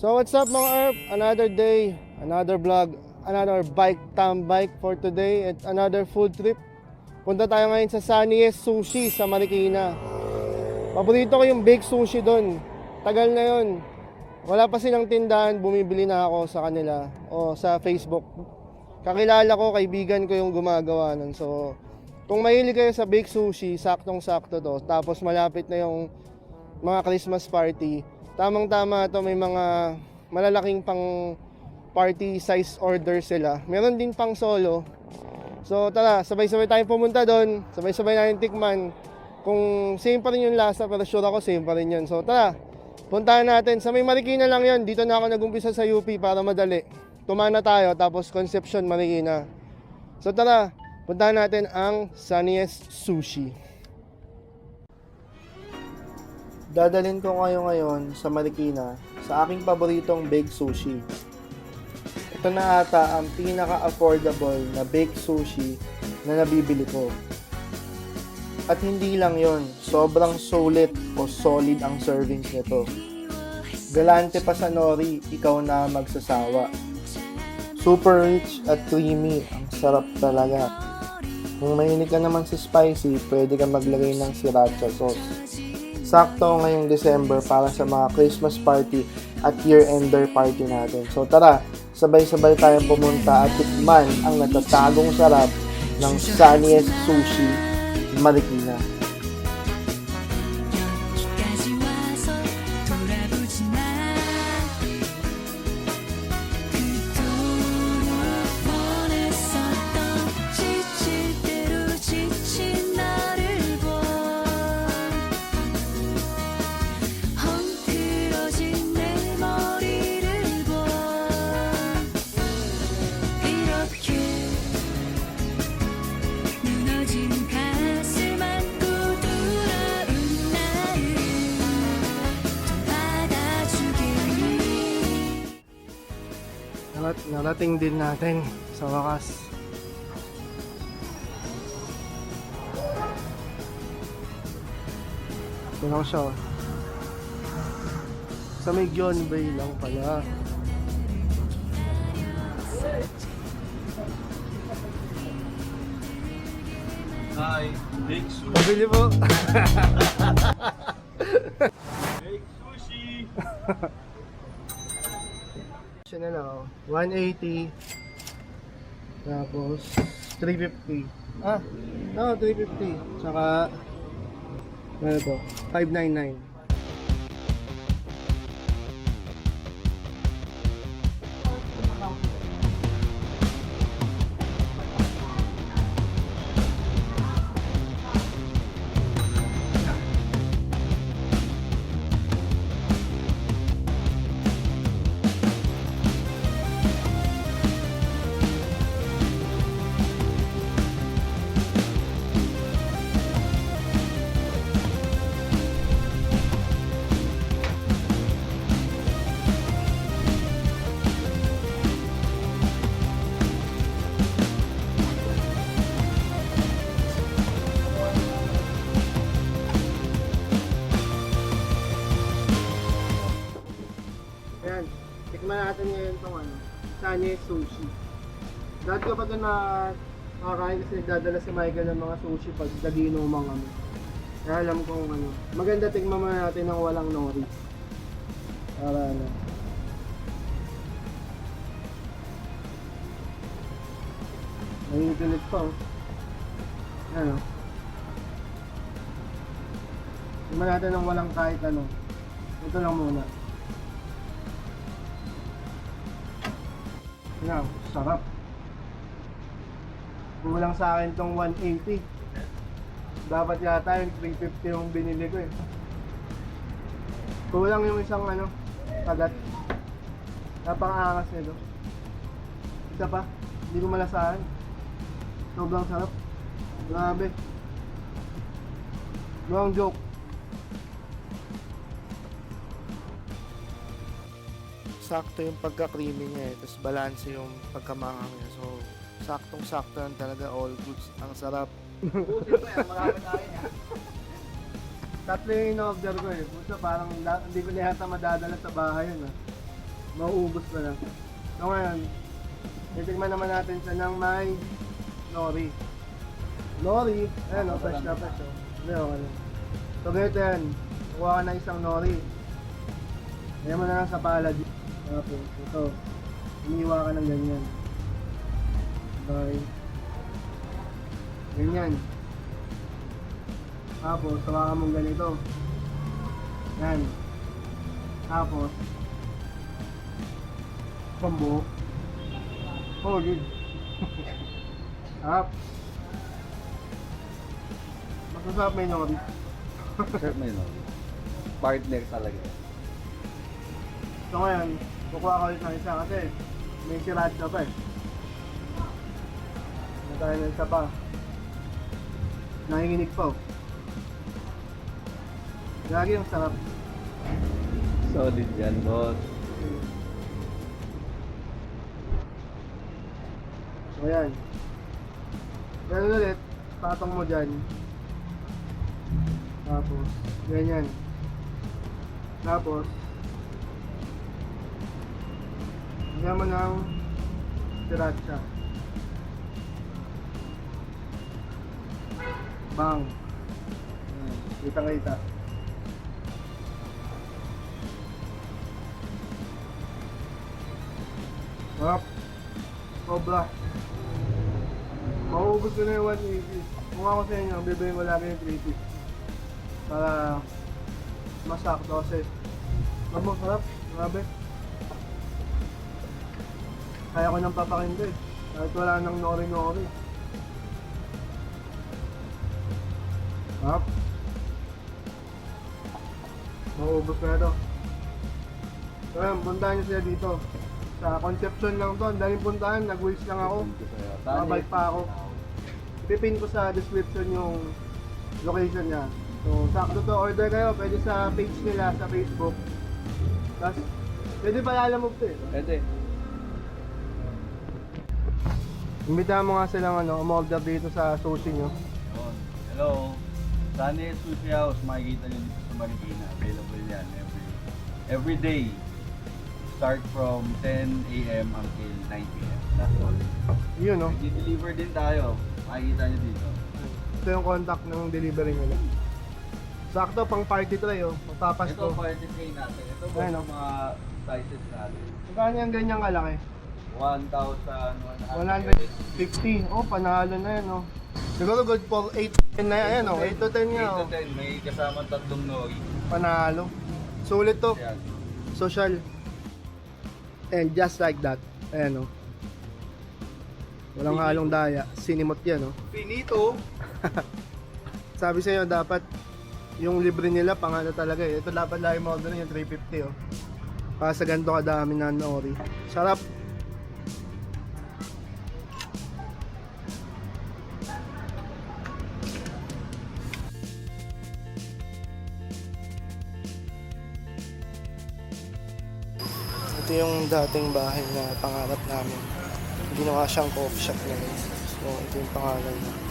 So what's up mga Earth? Another day, another vlog, another bike tam bike for today at another food trip. Punta tayo ngayon sa Sunniest Sushi sa Marikina. Paborito ko yung baked sushi doon. Tagal na yon. Wala pa silang tindahan, bumibili na ako sa kanila o sa Facebook. Kakilala ko, kaibigan ko yung gumagawa nun. So, kung mahilig kayo sa baked sushi, saktong-sakto to. Tapos malapit na yung mga Christmas party. Tamang-tama to may mga malalaking pang party size order sila. Meron din pang solo. So tara, sabay-sabay tayong pumunta doon. Sabay-sabay natin tikman. Kung same pa rin yung lasa, pero sure ako same pa rin yun. So tara, puntahan natin. Sa may Marikina lang yun. Dito na ako nag-umpisa sa UP para madali. Tumana tayo, tapos Concepcion, Marikina. So tara, puntahan natin ang Sunniest Sushi. Dadalhin ko kayo ngayon sa Marikina sa aking paboritong baked sushi. Ito na ata ang pinaka-affordable na baked sushi na nabibili ko. At hindi lang yon, sobrang solid o solid ang servings nito. Galante pa sa nori, ikaw na magsasawa. Super rich at creamy, ang sarap talaga. Kung mahilig ka naman sa spicy, pwede ka maglagay ng sriracha sauce. Sakto ngayong December para sa mga Christmas party at year-ender party natin. So tara, sabay-sabay tayong pumunta at tikman ang natatagong sarap ng Sunniest Sushi Marikina. Narat narating din natin sa wakas. Ito ko siya. oh. Sa may Gyon Bay lang pala. Hi, Big Sushi. Pabili po. Big Sushi. Siya na lang. oh. 180. Tapos 350. Ah, no, 350. Tsaka ano to? 599. Sanye Sushi. Dati ko pa doon na nakakain kasi nagdadala si Michael ng mga sushi pag nagiinuman kami. Kaya alam kong ano, maganda tikman muna natin ng walang nori. Para ano. Nangingipilit pa oh. Ano? Tikman natin ng walang kahit ano. Ito lang muna. Yan, sarap. Kulang sa akin tong 180. Dapat yata yung 350 yung binili ko eh. Kulang yung isang ano, kagat. Napaka-angas nito. Isa pa, hindi ko malasahan. Sobrang sarap. Grabe. Long joke. Sakto yung pagka-creamy niya eh. Tapos balance yung pagkamanghang niya. So, saktong-sakto lang talaga. All goods. Ang sarap. Busin pa yan, marami tayo niya. Tatlo yung in-order ko eh. Puso parang la- hindi ko na yata madadala sa bahay yun ah. Mauubos pa lang. So ngayon, titigman naman natin siya ng may nori. Nori, ayan o, fresh na fresh o. Hindi o, ano. So ganito yan, kuha ka na isang nori. Ayan mo na lang sa palad. Tapos, ito, iniwa ka ng ganyan. Bye. Ganyan. Tapos, sawakan mong ganito. Yan. Tapos, pambuhok. Oh, good. Up. Masasarap may nori. Sir, may no. Partner talaga. So ngayon, kukuha ko ulit ng isa kasi may sriracha pa eh. Ano tayo ng isa pa? Nanginginig pa oh. Lagi ang sarap. Solid yan, boss. So yan. Ganun ulit, patong mo dyan. Tapos, ganyan. Tapos, mo ng sriracha. Bang. Kita kita. Sarap. Sobra. Mauubos ko na yung 180. Kung ako sa inyo, bibigyan ko lagi yung 350. Para masakto kasi mabang sarap. Grabe. Kaya ko nang papakinda eh. Kahit wala nang nori-nori. Sarap. Mauubos na to. So yan, puntahan nyo sila dito. Sa Concepcion lang to. Ang daling puntahan. Nag-waste lang ako. Babalik pa ako. Pipin ko sa description yung location niya. So, sakto to. Order kayo. Pwede sa page nila sa Facebook. Tapos, pwede pa lalamove to eh. Pwede. Imbitahan mo nga silang ano, umorder dito sa sushi nyo. Yun. Hello. Sunny Sushi House. Makikita niyo dito sa Marikina. Available yan every every day. Start from 10 a.m. until 9 p.m. That's all. Yun no. I-deliver din tayo. Makikita niyo dito. Ito yung contact ng delivery nila. Sakto pang party tray oh. Magpapas Ito ko. party tray natin. Ito po Ayun, yung mga sizes natin. Magkano yung ganyang kalaki? 1,100. 150. Oh, panalo na yan oh. Siguro good for 8 10 na yan oh. 8 to 10 nga 8 oh. to 10. May kasama tatlong nori. Panalo. Sulit to. Yan. social. And just like that, ayan o. Walang halong daya. Sinimot yan o. Finito. Sabi sa inyo, dapat yung libre nila, pangano talaga eh. Ito dapat lagi mo order yung 350 o. Para sa ganito kadami na nori. Sarap. Ito yung dating bahay na pangarap namin. Ginawa siyang coffee shop ngayon. So, ito yung pangalan niya.